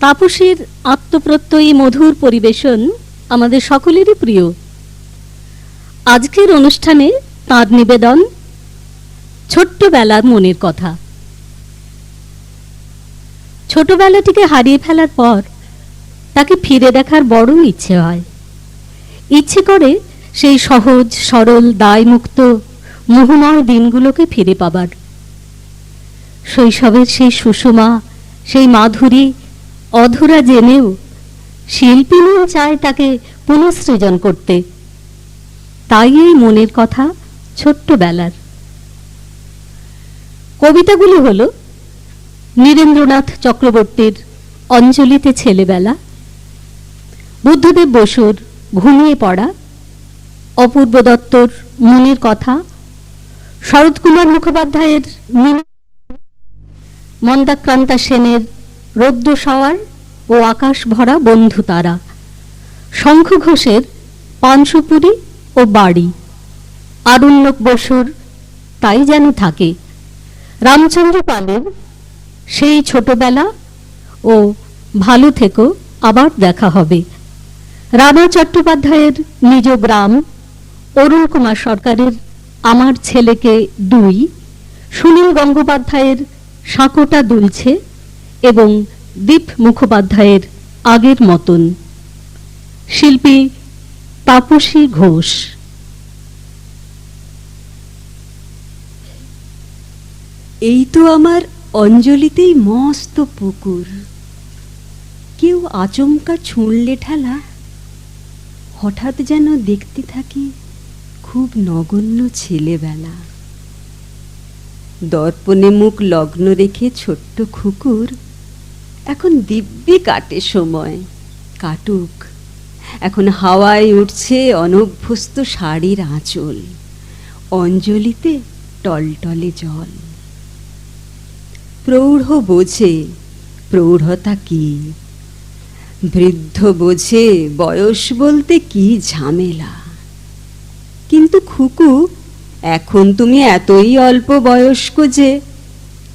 তাপসীর আত্মপ্রত্যয়ী মধুর পরিবেশন আমাদের সকলেরই প্রিয়। আজকের অনুষ্ঠানে তার নিবেদন ছোট্টবেলার মনের কথা। ছোটবেলাটিকে হারিয়ে ফেলার পর তাকে ফিরে দেখার বড় ইচ্ছে হয়। ইচ্ছে করে সেই সহজ, সরল, দায়মুক্ত, মোহময় দিনগুলোকে ফিরে পাবার। শৈশবের সেই সুষমা, সেই মাধুরী অধুরা জেনেও শিল্পী চায় তাকে পুনঃসৃজন করতে। তাই এই মনের কথা ছোট্টবেলার। কবিতাগুলি হল নীরেন্দ্রনাথ চক্রবর্তীর অঞ্জলিতে ছেলেবেলা, বুদ্ধদেব বসুর ঘুমিয়ে পড়া, অপূর্ব দত্তর মনের কথা, শরৎকুমার মুখোপাধ্যায়ের মন্দাক্রান্তা সেনের রৌদ্র সওয়ার ও আকাশ ভরা বন্ধু তারা। শঙ্খ ঘোষের পানসুপুরি ও বাড়ি। আরণ্যক বসুর তাই যেন থাকে। রামচন্দ্র পালের সেই ছোটবেলা ও ভালো থেকো, আবার দেখা হবে। রানা চট্টোপাধ্যায়ের নিজ গ্রাম, অরুণ কুমার সরকারের আমার ছেলেকে দুই, সুনীল গঙ্গোপাধ্যায়ের সাঁকোটা দুলছে এবং দীপ মুখোপাধ্যায়ের আগের মতন। শিল্পী তাপসী ঘোষ। এই তো আমার অঞ্জলিতেই মস্ত পুকুর। কেউ আচমকা ছুঁড়লে ঠেলা হঠাৎ যেন দেখতে থাকি খুব নগণ্য ছেলেবেলা। দর্পণে মুখ লগ্ন রেখে ছোট্ট খুকুর এখন দিব্যি কাটে সময়, কাটুক। এখন হাওয়ায় উঠছে অনভ্যস্ত শাড়ির আঁচল, অঞ্জলিতে টলটলে জল। প্রৌঢ় বোঝে, প্রৌঢ়তা কি? বৃদ্ধ বোঝে, বয়স বলতে কি ঝামেলা? কিন্তু খুকু, এখন তুমি এতই অল্প বয়স্ক যে,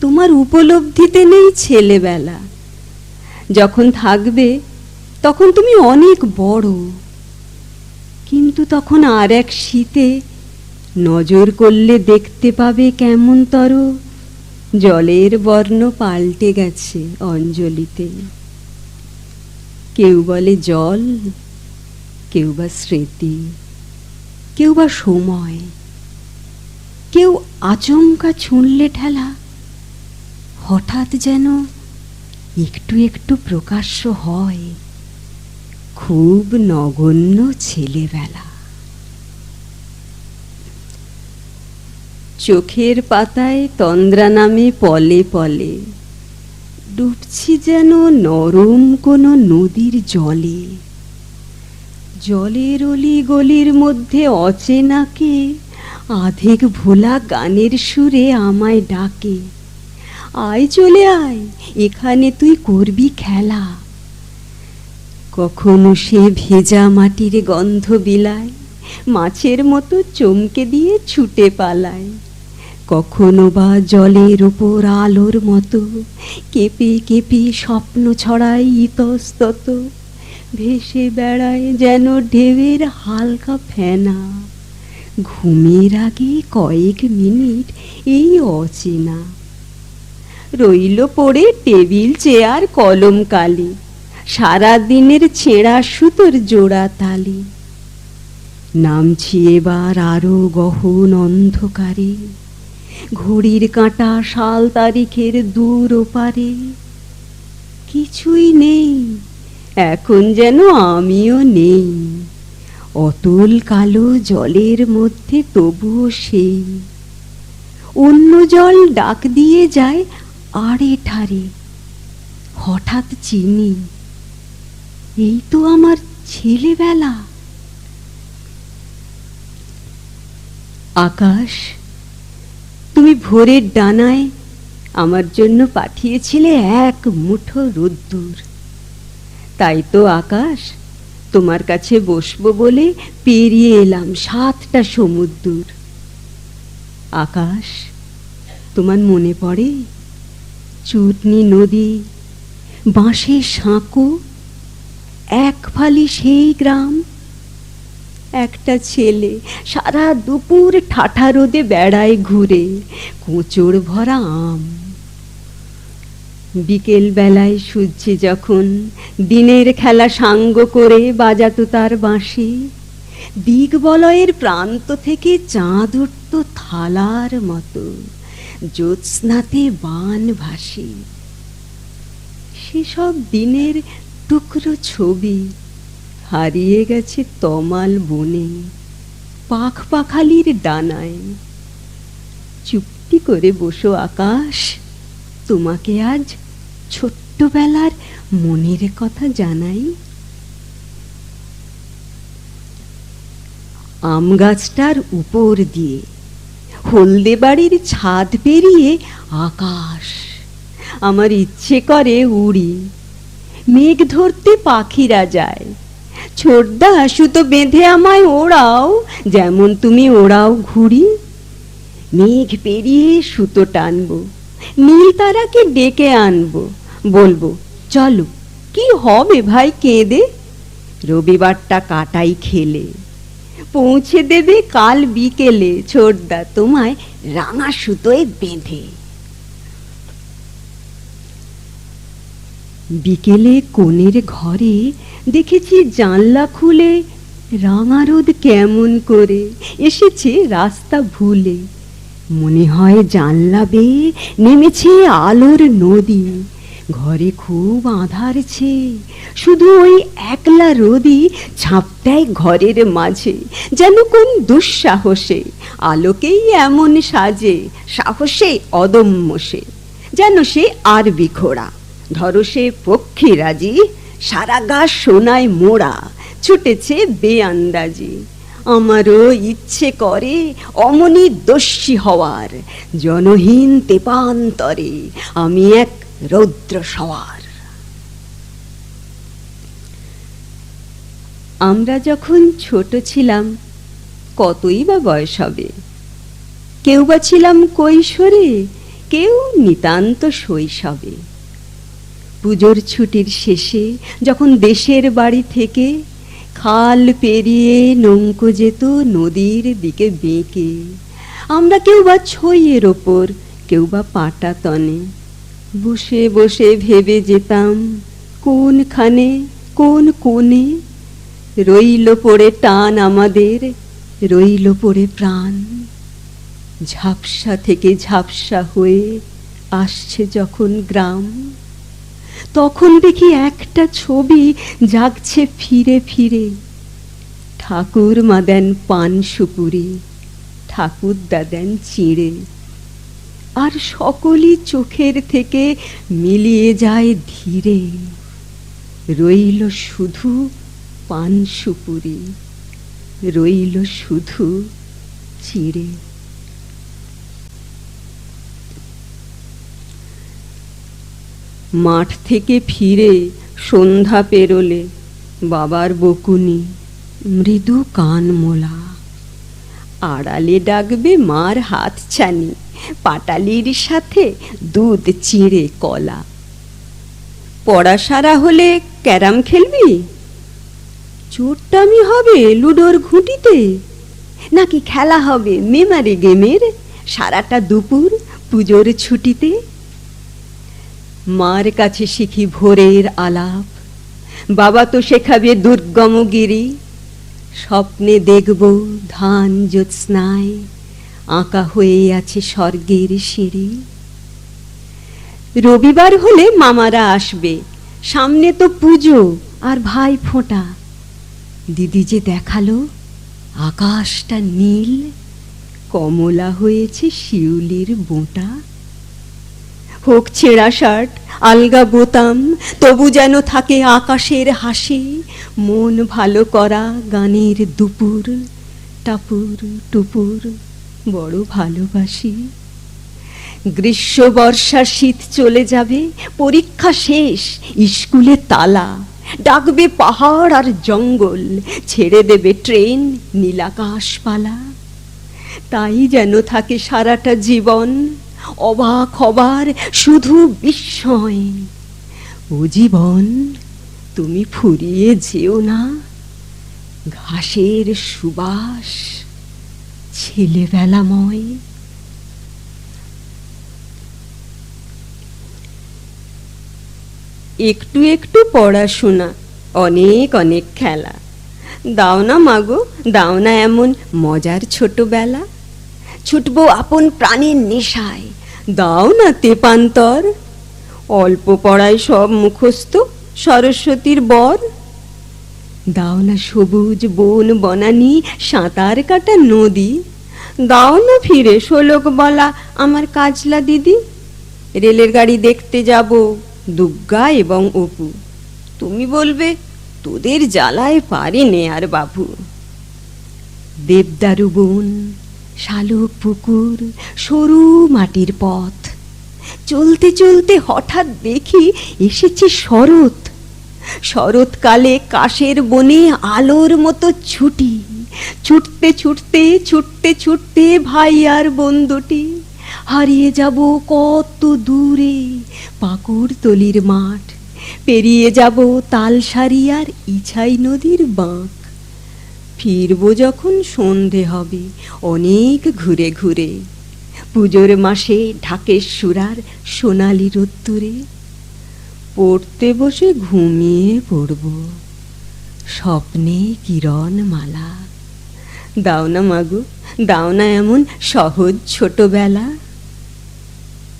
তোমার উপলব্ধিতে নেই ছেলেবেলা। যখন থাকবে, তখন তুমি অনেক বড়। কিন্তু তখন আর এক শীতে নজর করলে দেখতে পাবে কেমন তর। জলের বর্ণ পাল্টে গেছে অঞ্জলিতে। কেউ বলে জল, কেউ বা স্মৃতি, কেউ বা সময়, কেউ আচমকা ছুঁড়লে ঠেলা। হঠাৎ যেন একটু একটু প্রকাশ্য হয়। খুব নগণ্য ছেলেবেলা। চোখের পাতায় তন্দ্রা নামে পলে পলে, ডুবছি যেন নরম কোনো নদীর জলে। জলের অলি গলির মধ্যে অচেনাকে, আধেক ভোলা গানের সুরে আমায় ডাকে। আয় চলে আয়, এখানে তুই করবি খেলা। কখনো সে ভেজা মাটির গন্ধ বিলায়, মাছের মতো চমকে দিয়ে ছুটে পালায়। কখনো বা জলের ওপর আলোর মতো, কেঁপে কেঁপে স্বপ্ন ছড়ায় ইতস্তত, ভেসে বেড়ায় যেন ঢেউয়ের হালকা ফেনা। ঘুমের আগে কয়েক মিনিট এই অচেনা রইল পড়ে টেবিল, চেয়ার, কলম, কালি। সারা দিনের ছেঁড়া সুতোর জোড়া তালি। নামছি এবার আরও গহন অন্ধকারে। ঘড়ির কাঁটা সাল তারিখের দূর ওপারে। কিছুই নেই, এখন যেন আমিও নেই। অতুল কালো জলের মধ্যে তবুও সেই। অন্য জল ডাক দিয়ে যায় আড়ে ঠারে, হঠাৎ চিনি। এই তো আমার ছেলেবেলা। আকাশ, তুমি ভোরের ডানায় আমার জন্য পাঠিয়েছিলে এক মুঠো রোদ্দুর। তাই তো আকাশ, তোমার কাছে বসবো বলে পেরিয়ে এলাম সাতটা সমুদ্র আকাশ, তোমার মনে পড়ে চূর্ণি নদী, বাঁশের সাঁকো, এক ফালি সেই গ্রাম। একটা ছেলে সারা দুপুর ঠাঠা রোদে বেড়ায় ঘুরে কোঁচড় ভরা আম। বিকেল বেলায় সূর্যে যখন দিনের খেলা সাঙ্গ করে বাজাতো তার বাঁশি, দিগবলয়ের প্রান্ত থেকে চাঁদ উঠত থালার মতো। জ্যোৎস্নাতে বান ভাসি। সেসব দিনের টুকরো ছবি হারিয়ে গেছে তমাল বনে, পাখ পাখালির ডানায়। চুপটি করে বসো আকাশ, তোমাকে আজ ছোট্টবেলার মনের কথা জানাই। আম গাছটার উপর দিয়ে হলদে বাড়ির ছাদ পেরিয়ে আকাশ। আমার ইচ্ছে করে উড়ি। মেঘ ধরতে পাখিরা যায়। ছোটদা সুতো বেঁধে আমায় ওড়াও, যেমন তুমি ওড়াও ঘুড়ি। মেঘ পেরিয়ে সুতো টানবো, নীল তারাকে ডেকে আনব। বলব, চলো, কি হবে ভাই কেঁদে? রবিবারটা কাটাই খেলে। পৌঁছে দেবে কাল বিকেলে। ছোটদা তোমায় রাঙা সুতোয় বেঁধে। বিকেলে কোণের ঘরে দেখেছি জানলা খুলে রাঙা রোদ কেমন করে এসেছে রাস্তা ভুলে। মনে হয় জানলা বেয়ে নেমেছে আলোর নদী। ঘরে খুব আধার ছে। শুধু ওই একলা রোদি ছাপ ঘরের মাঝে, যেন কোন দুঃসাহসে, আলোকেই এমন সাজে, সাহসে অদম্য সে, যেন সে আর বিখোড়া। ধরো সে পক্ষী রাজি, সারা গা সোনায় মোড়া, ছুটেছে বেআন্দাজি। আমারও ইচ্ছে করে অমনি দস্যি হওয়ার, জনহীন তেপান্তরে, আমি এক রৌদ্র সওয়ার। আমরা যখন ছোট ছিলাম, কতই বা বয়স হবে? কেউ বা ছিলাম কৈশোরে, কেউ নিতান্ত শৈশবে। পুজোর ছুটির শেষে যখন দেশের বাড়ি থেকে খাল পেরিয়ে নৌকো যেত নদীর দিকে বেঁকে, আমরা কেউ বা ছইয়ের ওপর, কেউ বা পাটা তনে। বসে বসে ভেবে যেতাম, কোনখানে, কোন কোণে রইল পড়ে টান আমাদের, রইল পড়ে প্রাণ। ঝাপসা থেকে ঝাপসা হয়ে আসছে যখন গ্রাম। তখন দেখি একটা ছবি জাগছে ফিরে ফিরে। ঠাকুর মা দেন পান সুপুরি ঠাকুরদা দেন চিড়ে। আর সকলই চোখের থেকে মিলিয়ে যায় ধীরে। রইল শুধু পান সুপুরি, রইল শুধু চিড়ে। মাঠ থেকে ফিরে সন্ধ্যা পেরোলে বাবার বকুনি, মৃদু কান মোলা আড়ালে ডাকবে মার হাত ছানি পাটালির সাথে দুধ চিড়ে কলা। পড়া সারা হলে ক্যারাম খেলবি? চোরটামি হবে লুডোর ঘুঁটিতে? নাকি খেলা হবে মেমারি গেমের সারাটা দুপুর পুজোর ছুটিতে? মার কাছে শিখি ভোরের আলাপ। বাবা তো শেখাবে দুর্গমগিরি স্বপ্নে দেখব ধান জ্যোৎস্নায় আঁকা হয়ে আছে স্বর্গের সিঁড়ি। রবিবার হলে মামারা আসবে। সামনে তো পুজো আর ভাই ফোঁটা। দিদি যে দেখাল, আকাশটা নীল। কমলা হয়েছে শিউলির বোঁটা। হোক ছেঁড়া শার্ট, আলগা বোতাম, তবু যেন থাকে আকাশের হাসি। মন ভালো করা গানের দুপুর, টাপুর, টুপুর। বড় ভালোবাসি। গ্রীষ্ম, বর্ষা, শীত চলে যাবে, পরীক্ষা শেষ, স্কুলে তালা। ডাকবে পাহাড় আর জঙ্গল, ছেড়ে দেবে ট্রেন, নীলাকাশপালা। তাই যেন থাকে সারাটা জীবন, অবাক হবার শুধু বিস্ময়। ও জীবন, তুমি ফুরিয়ে যেও না, ঘাসের সুবাস। ছেলেবেলাময়। একটু একটু পড়াশোনা, অনেক অনেক খেলা। দাও না মাগো, দাও না এমন মজার ছোটবেলা। ছুটবো আপন প্রাণের নেশায়, দাও না তেপান্তর। অল্প পড়ায় সব মুখস্থ সরস্বতীর বর। দাও না সবুজ বন বনানি, সাঁতার কাটা নদী। দাও না ফিরে শোলক বলা আমার কাজলা দিদি। রেলের গাড়ি দেখতে যাব দুগ্গা এবং অপু। তুমি বলবে, তোদের জ্বালায় পারি নে আর বাবু দেবদারু বন, শালুক পুকুর, সরু মাটির পথ। চলতে চলতে হঠাৎ দেখি এসেছে শরৎ। শরৎকালে কাশের বনে আলোর মতো ছুটি। ছুটতে ছুটতে ছুটতে ছুটতে ভাই আর বন্ধুটি। হারিয়ে যাব কত দূরে পাকুড়তলির মাঠ। পেরিয়ে যাব তালসারি আর ইছাই নদীর বাঁক। ফিরবো যখন সন্ধে হবে, অনেক ঘুরে ঘুরে। পুজোর মাসে ঢাকেশ্বরার সোনালি রোদ্দুরে। পড়তে বসে ঘুমিয়ে পড়ব। স্বপ্নে কিরণ মালা দাও না মাগু, দাও না এমন সহজ ছোটবেলা।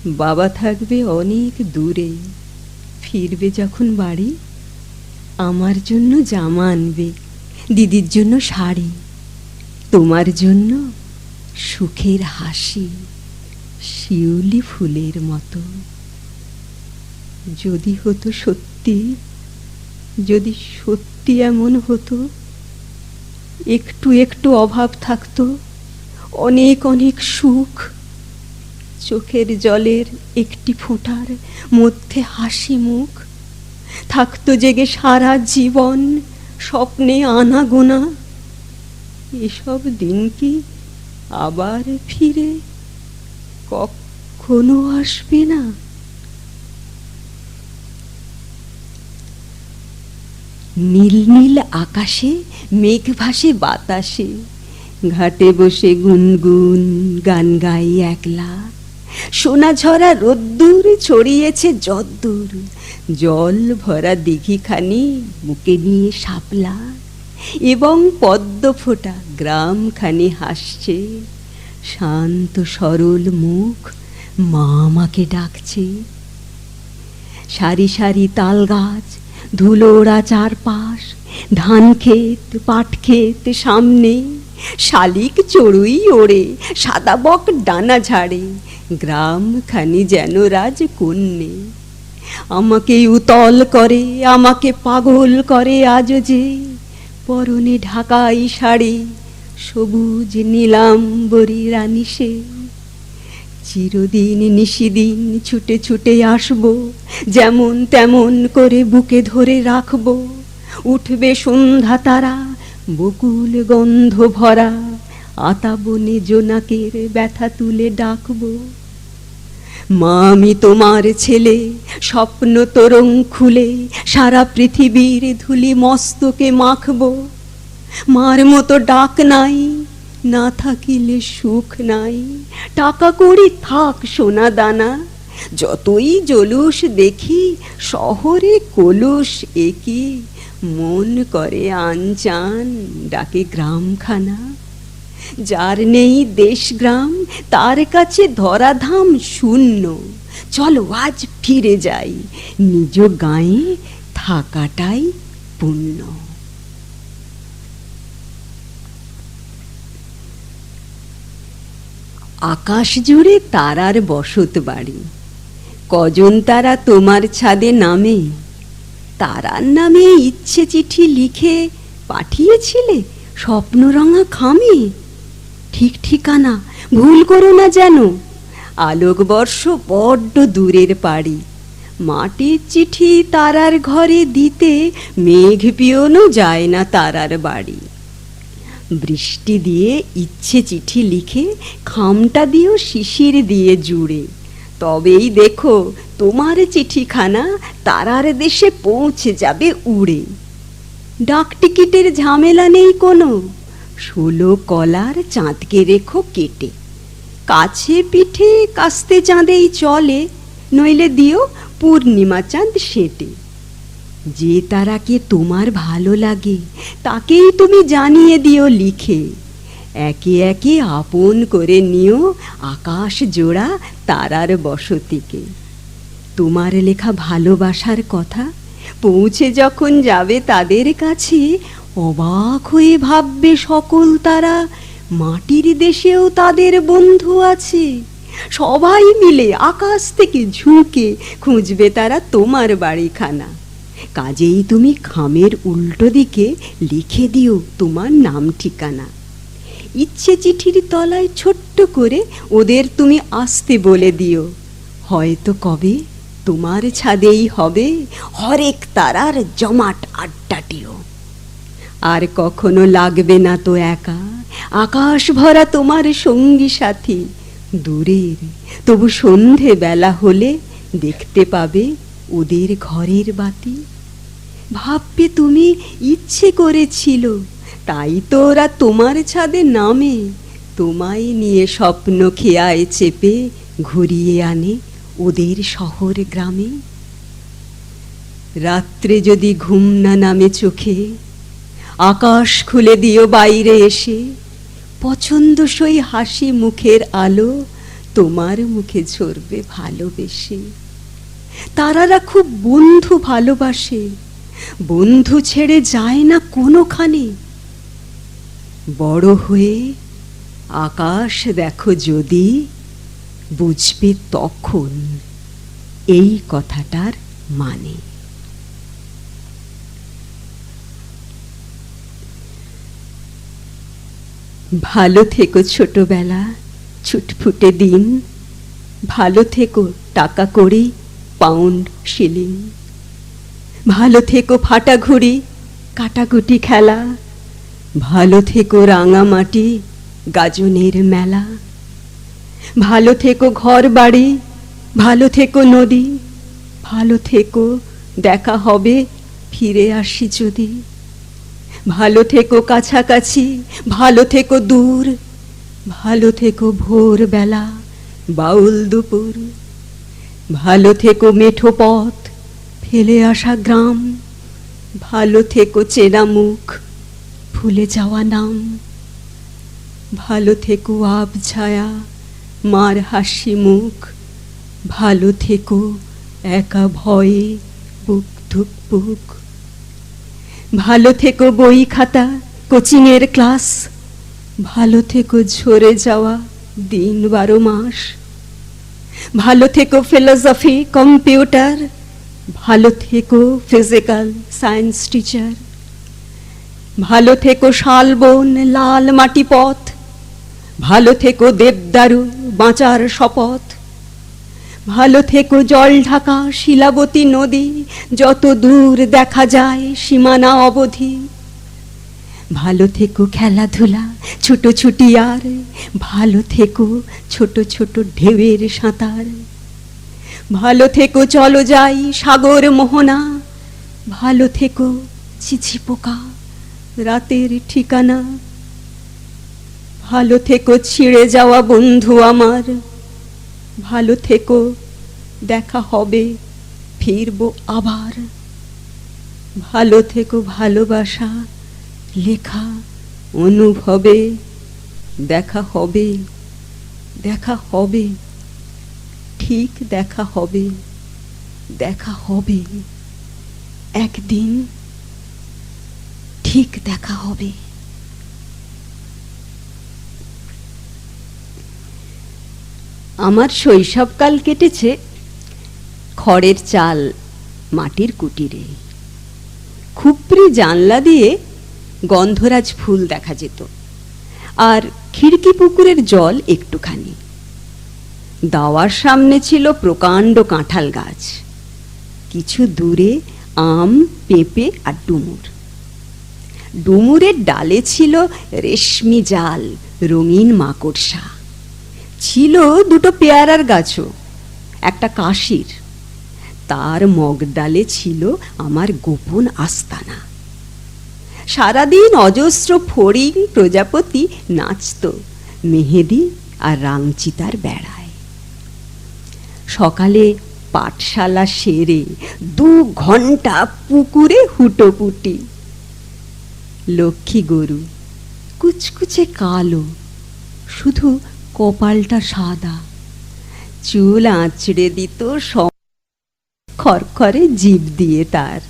বাবা থাকবে অনেক দূরে, ফিরবে যখন বাড়ি। আমার জন্য জামা আনবে, দিদির জন্য শাড়ি। তোমার জন্য সুখের হাসি, শিউলি ফুলের মতো। যদি হতো সত্যি, যদি সত্যি এমন হতো, একটু একটু অভাব থাকতো, অনেক অনেক সুখ, চোখের জলের একটি ফোঁটার মধ্যে হাসি মুখ, থাকতো জেগে সারা জীবন স্বপ্নে আনা গোনা এসব দিন কি আবার ফিরে কখনো আসবে না? নীল নীল আকাশে মেঘ ভাসে বাতাসে, ঘাটে বসে গুনগুন গান গাই একলা। সোনা ঝরা রোদ্দুর ছড়িয়েছে যদ্দূর, জল ভরা দিঘিখানি বুকে নিয়ে শাপলা। এবং পদ্ম ফোটা গ্রামখানি হাসছে, শান্ত সরল মুখ মা আমাকে ডাকছে। সারি সারি তাল গাছ ধুলোড়া চারপাশ, ধান ক্ষেত, পাট ক্ষেত সামনে, শালিক চড়ুই ওড়ে, সাদা বক ডানা ঝাড়ে, গ্রামখানি যেন রাজ কন্যে আমাকে উতল করে, আমাকে পাগল করে আজ যে, পরনে ঢাকাই শাড়ি, সবুজ নীলাম্বরী রানী সে। চিরদিন নিশিদিন ছুটে ছুটে আসব, যেমন তেমন করে বুকে ধরে রাখব। উঠবে সন্ধ্যা তারা, বকুল গন্ধ ভরা, আতা বনে জোনাকের ব্যথা তুলে ডাকবো। মা, আমি তোমার ছেলে, স্বপ্ন তরং খুলে সারা পৃথিবীর ধুলি মস্তকে মাখব। মার মতো ডাক নাই না থাকিলে সুখ নাই। টাকা করি থাক সোনা দানা। যতই জলুস দেখি, শহরে কলুস একই মন করে আনচান, ডাকে গ্রামখানা। যার নেই দেশ গ্রাম, তার কাছে ধরাধাম শূন্য। চলো আজ ফিরে যাই, নিজ গায়ে থাকাটাই পুণ্য। আকাশ জুড়ে তারার বসত বাড়ি। কজন তারা তোমার ছাদে নামে? তারার নামে ইচ্ছে চিঠি লিখে পাঠিয়েছিলে স্বপ্নরঙা খামে? ঠিক ঠিকানা ভুল করো না যেন। আলোকবর্ষ বড্ড দূরের পাড়ি। মাটির চিঠি তারার ঘরে দিতে মেঘ পিয়নো যায় না তারার বাড়ি। বৃষ্টি দিয়ে ইচ্ছে চিঠি লিখে খামটা দিয়েও শিশির দিয়ে জুড়ে। তবেই দেখো তোমার চিঠিখানা তারার দেশে পৌঁছে যাবে উড়ে। ডাক টিকিটের ঝামেলা নেই কোনো। ষোলো কলার চাঁদকে রেখো কেটে। কাছে পিঠে কাস্তে চাঁদেই চলে, নইলে দিও পূর্ণিমা চাঁদ সেটে। যে তারাকে তোমার ভালো লাগে, তাকেই তুমি জানিয়ে দিও লিখে। একে একে আপন করে নিও আকাশ জোড়া তারার বসতিকে। তোমার লেখা ভালোবাসার কথা পৌঁছে যখন যাবে তাদের কাছে, অবাক হয়ে ভাববে সকল তারা, মাটির দেশেও তাদের বন্ধু আছে। সবাই মিলে আকাশ থেকে ঝুঁকে খুঁজবে তারা তোমার বাড়িখানা। কাজেই তুমি খামের উল্টো দিকে লিখে দিও তোমার নাম ঠিকানা। ইচ্ছে চিঠির তলায় ছোট্ট করে ওদের তুমি আসতে বলে দিও। হয়তো কবে তোমার ছাদেই হবে হরেক তারার জমাট আড্ডাটিও। আর কখনো লাগবে না তো একা, আকাশ ভরা তোমার সঙ্গী সাথী। দূরের, তবু সন্ধে বেলা হলে দেখতে পাবে ওদের ঘরের বাতি। ভাববে তুমি ইচ্ছে করেছিল। তাই তো ওরা তোমার ছাদে নামে। তোমায় নিয়ে স্বপ্ন খেয়ায় চেপে ঘুরিয়ে আনে ওদের শহর গ্রামে। রাত্রে যদি ঘুম না নামে চোখে, আকাশ খুলে দিও বাইরে এসে। পছন্দসই হাসি মুখের আলো তোমার মুখে ঝরবে ভালোবেসে। তারারা খুব বন্ধু ভালোবাসে। বন্ধু ছেড়ে যায় না কোনোখানে। বড় হয়ে আকাশ দেখো যদি, বুঝবে তখন এই কথাটার মানে। ভালো থেকো ছোটবেলা, ছুটফুটে দিন। ভালো থেকো টাকা কড়ি পাউন্ড শিলিং ভালো থেকো ফাটা ঘুড়ি কাটাকুটি খেলা। ভালো থেকো রাঙামাটি, গাজনের মেলা। ভালো থেকো ঘর বাড়ি ভালো থেকো নদী। ভালো থেকো দেখা হবে, ফিরে আসি যদি। ভালো থেকো কাছাকাছি, ভালো থেকো দূর। ভালো থেকো ভোরবেলা, বাউল দুপুর। ভালো থেকো মেঠো পথ ফেলে আসা গ্রাম, ভালো থেকো চেনা মুখ, ভুলে যাওয়া নাম। ভালো থেকো আব ছায়া, মার হাসি মুখ, ভালো থেকো একা ভয়ে বুক ধুক বুক। ভালো থেকো বই খাতা, কোচিংয়ের ক্লাস, ভালো থেকো ঝরে যাওয়া দিন বারো মাস। ভালো থেকো ফিলোসফি, কম্পিউটার ভালো থেকো ফিজিক্যাল সায়েন্স টিচার ভালো থেকো শালবন লাল মাটি পথ। ভালো থেকো দেবদারু বাঁচার শপথ। ভালো থেকো জল ঢাকা শিলাবতী নদী, যত দূর দেখা যায় সীমানা অবধি। ভালো থেকো খেলাধুলা ছুটোছুটি আর ভালো থেকো ছোট ছোট ঢেউয়ের সাঁতার। ভালো থেকো, চলো যাই সাগর মোহনা। ভালো থেকো চিচি পোকা, রাতের ঠিকানা। ভালো থেকো, ছিঁড়ে যাওয়া বন্ধু আমার। ভালো থেকো, দেখা হবে, ফিরবো আবার। ভালো থেকো, ভালোবাসা, লেখা, অনুভবে, দেখা হবে দেখা হবে। ঠিক দেখা হবে দেখা হবে। একদিন ঠিক দেখা হবে। আমার শৈশবকাল কেটেছে খড়ের চাল মাটির কুটিরে। খুপড়ি জানলা দিয়ে গন্ধরাজ ফুল দেখা যেত। আর খিড়কি পুকুরের জল একটুখানি। দাওয়ার সামনে ছিল প্রকাণ্ড কাঁঠাল গাছ। কিছু দূরে আম, পেঁপে আর ডুমুর। ডুমুরের ডালে ছিল রেশমি জাল, রঙিন মাকড়সা ছিল দুটো পেয়ারার গাছও, একটা কাশির। তার মগডালে ছিল আমার গোপন আস্তানা। সারাদিন অজস্র ফড়িং প্রজাপতি নাচত, মেহেদি আর রাংচিতার বেড়ায় সকালে পাঠশালা সেরে দু ঘণ্টা পুকুরে হুটোপুটি। লক্ষ্মী গরু কুচকুচে কালো, শুধু কপালটা সাদা। চুল আঁচড়ে দিত খরখরে জীব দিয়ে তার।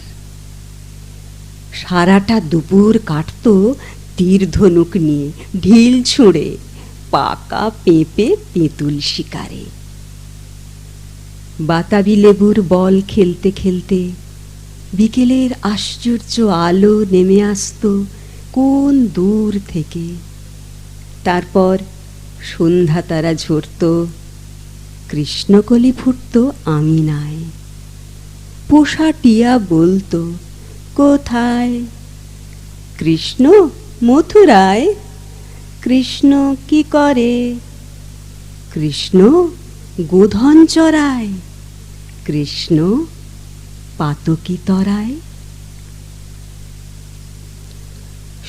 সারাটা দুপুর কাটত তীর ধনুক নিয়ে ঢিল ছুঁড়ে পাকা পেঁপে তেঁতুল শিকারে। বাতাবি লেবুর বল খেলতে খেলতে বিকেলের আশ্চর্য আলো নেমে আসতো কোন দূর থেকে। তারপর সন্ধ্যা তারা ঝরত, কৃষ্ণকলি ফুটত আমি নাই পোষা টিয়া বলতো, কোথায়? কৃষ্ণ, মথুরায়। কৃষ্ণ কি করে? কৃষ্ণ গোধন চড়ায়, কৃষ্ণ পাতকি তরায়।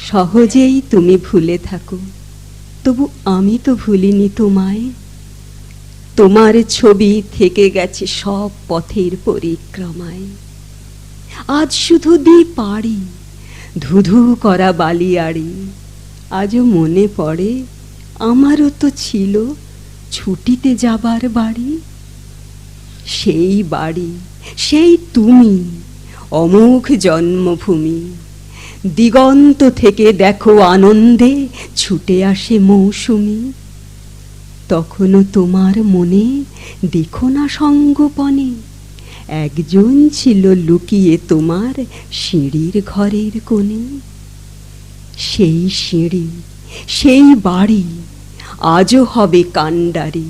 সহজেই তুমি ভুলে থাকো, তবু আমি তো ভুলিনি তোমায়। তোমার ছবি থেকে গেছে সব পথের পরিক্রমায়। আজ শুধু দি পারি ধুধু করা বালিয়াড়ি। আজও মনে পড়ে, আমারও তো ছিল ছুটিতে যাবার বাড়ি? সেই বাড়ি, সেই তুমি, অমোঘ জন্মভূমি। দিগন্ত থেকে দেখো আনন্দে ছুটে আসে মৌসুমি। তখনও তোমার মনে দেখো না সঙ্গোপনে। একজন ছিল লুকিয়ে তোমার সিঁড়ির ঘরের কোণে। সেই সিঁড়ি, সেই বাড়ি আজও হবে কাণ্ডারি।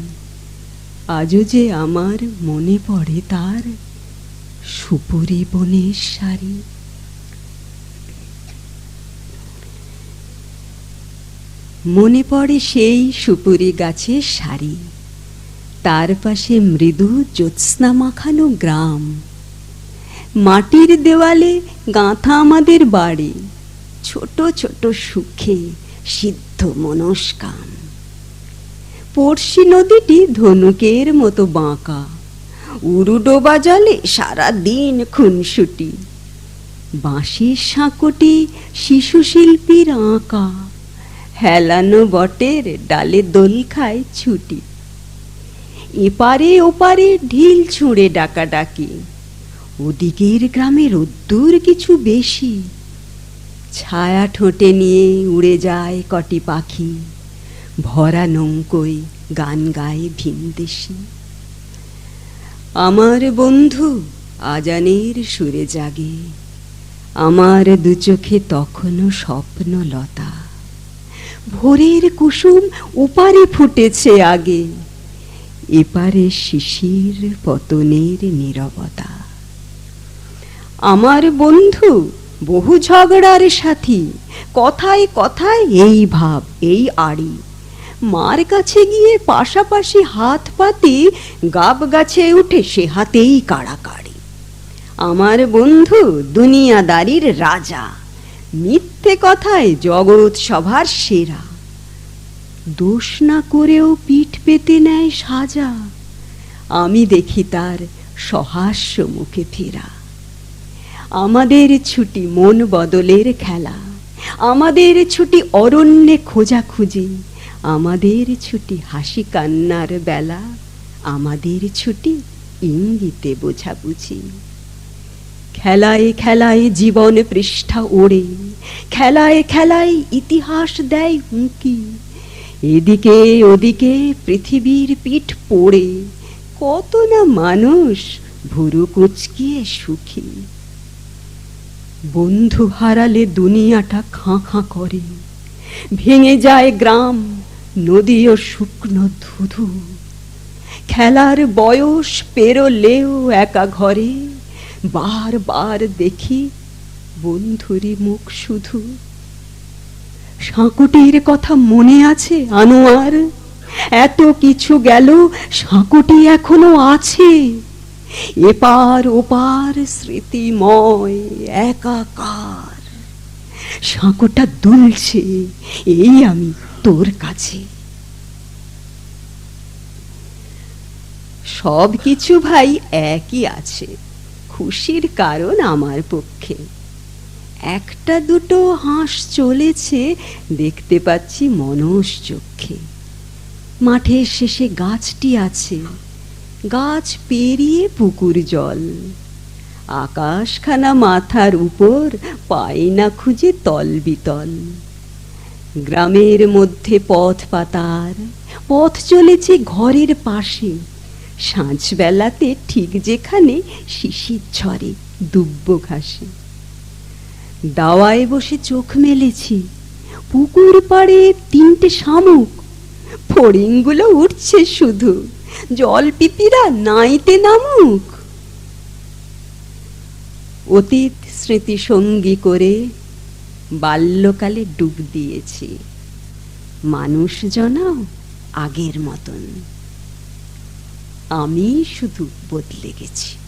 আজও যে আমার মনে পড়ে তার সুপুরি বনের শাড়ি। মনে পড়ে সেই সুপুরি গাছের শাড়ি। তার পাশে মৃদু জ্যোৎস্না মাখানো গ্রাম। মাটির দেওয়ালে গাঁথা আমাদের বাড়ি। ছোট ছোট সুখে সিদ্ধ মনস্কাম। পড়শি নদীটি ধনুকের মতো বাঁকা। উরুডোবা জলে সারা দিন খুনসুটি। বাঁশের শিশু শিল্পীর আঁকা। হেলানো বটের ডালে দোল খায় ছুটি। এপারে ওপারে ঢিল ছুঁড়ে ডাকাডাকি। ওদিকের গ্রামে রোদ্দুর কিছু বেশি। ছায়া ঠোঁটে নিয়ে উড়ে যায় কটি পাখি। ভরা নৌকোয় গান গায় ভিনদেশি আমার বন্ধু আজানের সুরে জাগে, আমার দু চোখে তখনও স্বপ্ন লতা। ভোরের কুসুম ওপারে ফুটেছে আগে, এপারে শিশির পতনের নীরবতা। আমার বন্ধু বহু ঝগড়ার সাথী, কথায় কথায় এই ভাব, এই আড়ি। মার কাছে গিয়ে পাশাপাশি হাত পাতি গাব গাছে উঠে সে হাতেই কাড়াকাড়ি। আমার বন্ধু দুনিয়াদারির রাজা, মিথ্যে কথায় জগৎ সভার সেরা। দোষ না করেও পিঠ পেতে নেয় সাজা, আমি দেখি তার সহাস্য মুখে ফেরা। আমাদের ছুটি মন বদলের খেলা, আমাদের ছুটি অরণ্যে খোঁজাখুঁজি আমাদের ছুটি হাসি কান্নার বেলা, আমাদের ছুটি ইঙ্গিতে বোঝাবুঝি। খেলায় খেলায় জীবন পৃষ্ঠা ওড়ে, খেলায় খেলায় ইতিহাস দেয় হুঁকি এদিকে ওদিকে পৃথিবীর পিঠ পড়ে, কত না মানুষ ভুরু কুচকিয়ে সুখী। বন্ধু হারালে দুনিয়াটা খাঁ খাঁ করে, ভেঙে যায় গ্রাম নদী ও শুকনো ধুধু। খেলার বয়স পেরোলেও একা ঘরে। বারবার দেখি বন্ধুরি মুখ শুধু। সাঁকুটির কথা মনে আছে আনোয়ার? এত কিছু গেল, সাঁকুটি এখনও আছে। এপার ওপার স্মৃতিময় একাকার। সাঁকোটা দুলছে, এই আমি। তোর কাছে। সব কিছু ভাই একই আছে, খুশির কারণ আমার পক্ষে। একটা দুটো হাঁস চলেছে, দেখতে পাচ্ছি মনস চক্ষে মাঠের শেষে গাছটি আছে, গাছ পেরিয়ে পুকুর জল। আকাশখানা মাথার উপর পাই না খুঁজে তল বিতল। গ্রামের মধ্যে পথ পাতার, পথ চলেছে ঘরের পাশে। সাঁঝবেলাতে ঠিক যেখানে শিশির ঝরে দুব্ব ঘাসে। দাওয়ায় বসে চোখ মেলেছি, পুকুর পাড়ে তিনটে শামুক। ফড়িংগুলো উঠছে শুধু, জল পিপিরা নাইতে নামুক। অতীত স্মৃতি সঙ্গী করে বাল্যকালে ডুব দিয়েছি। মানুষ জনাও আগের মতন। আমি শুধু বদলে গেছি।